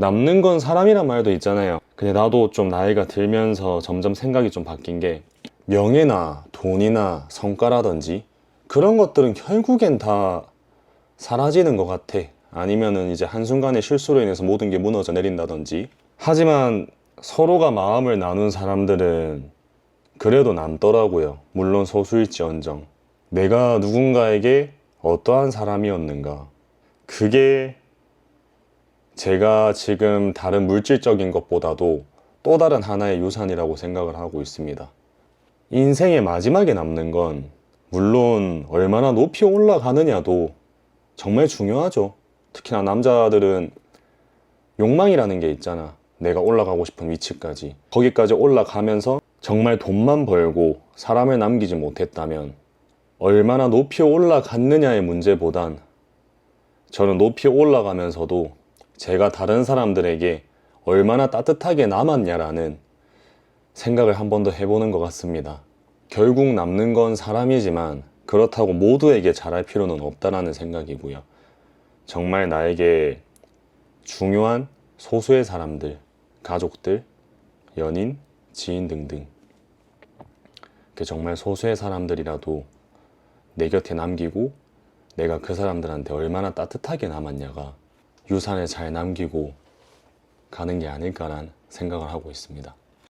남는 건 사람이란 말도 있잖아요. 근데 나도 좀 나이가 들면서 점점 생각이 좀 바뀐 게 명예나 돈이나 성과라든지 그런 것들은 결국엔 다 사라지는 것 같아. 아니면은 이제 한순간의 실수로 인해서 모든 게 무너져 내린다든지. 하지만 서로가 마음을 나눈 사람들은 그래도 남더라고요. 물론 소수일지언정. 내가 누군가에게 어떠한 사람이었는가. 그게 제가 지금 다른 물질적인 것보다도 또 다른 하나의 유산이라고 생각을 하고 있습니다. 인생의 마지막에 남는 건 물론 얼마나 높이 올라가느냐도 정말 중요하죠. 특히나 남자들은 욕망이라는 게 있잖아. 내가 올라가고 싶은 위치까지. 거기까지 올라가면서 정말 돈만 벌고 사람을 남기지 못했다면 얼마나 높이 올라갔느냐의 문제보단 저는 높이 올라가면서도 제가 다른 사람들에게 얼마나 따뜻하게 남았냐라는 생각을 한 번 더 해보는 것 같습니다. 결국 남는 건 사람이지만 그렇다고 모두에게 잘할 필요는 없다라는 생각이고요. 정말 나에게 중요한 소수의 사람들, 가족들, 연인, 지인 등등. 그 정말 소수의 사람들이라도 내 곁에 남기고 내가 그 사람들한테 얼마나 따뜻하게 남았냐가 유산을 잘 남기고 가는 게 아닐까란 생각을 하고 있습니다.